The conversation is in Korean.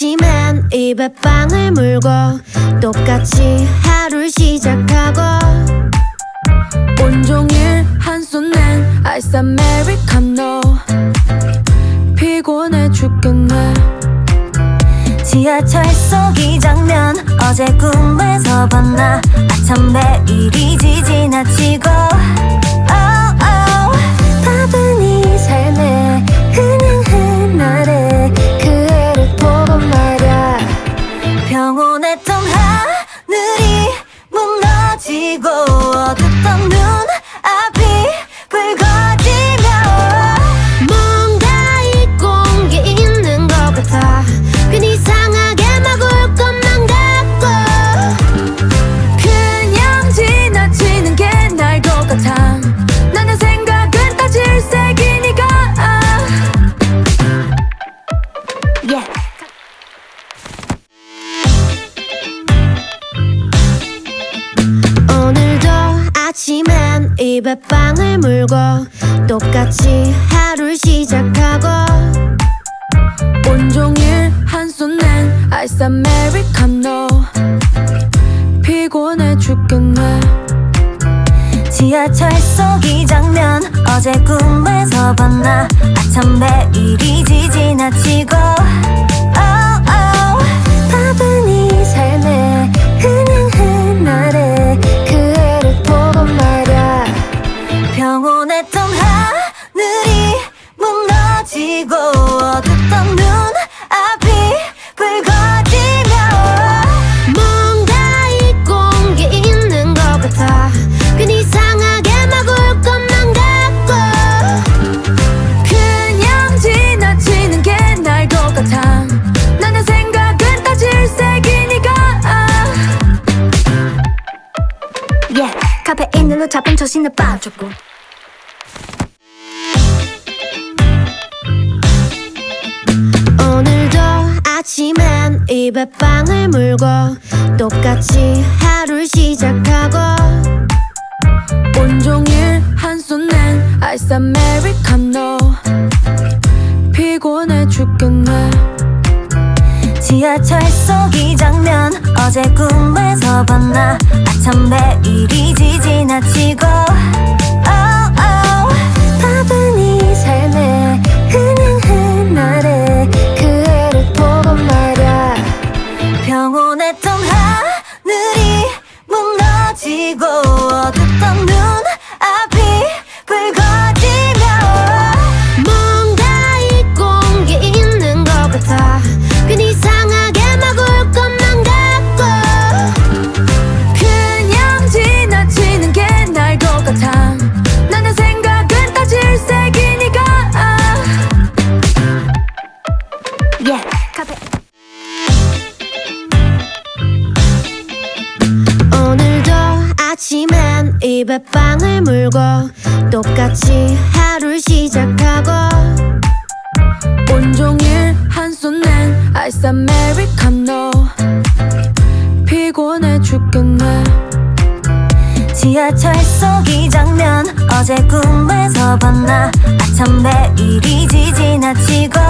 입에 빵을 물고 똑같이 하루를 시작하고 온종일 한 손엔 아이스 아메리카노 피곤해 죽겠네. 지하철 속 이 장면. 어제 꿈에서 봤나? 아참 매일이지 무 입에 빵을 물고 똑같이 하루를 시작하고 온종일 한 손엔 아이스 아메리카노 피곤해 죽겠네. 지하철 속 이 장면. 어제 꿈에서 봤나? 아참 매일이지 지나치고 yeah. 카페인으로 잡은 처신에 빠졌고. 오늘도 아침엔 입에 빵을 물고 똑같이 하루를 시작하고. 온종일 한 손엔 아이스 아메리카노 피곤해 죽겠네 지하철 속이 장면. 어제 꿈에서 봤나? 아참 매일이지 지나치고. Oh, oh. 바쁜 이 삶에 그냥 한날에 그 애를 보고 말야. 평온했던 하늘이 무너지고 어둡던 눈 앞이 입에 빵을 물고 똑같이 하루를 시작하고 온종일 한손엔 아이스 아메리카노 피곤해 죽겠네. 지하철 속 이 장면 어제 꿈에서 봤나? 아참 매일이지 지나치고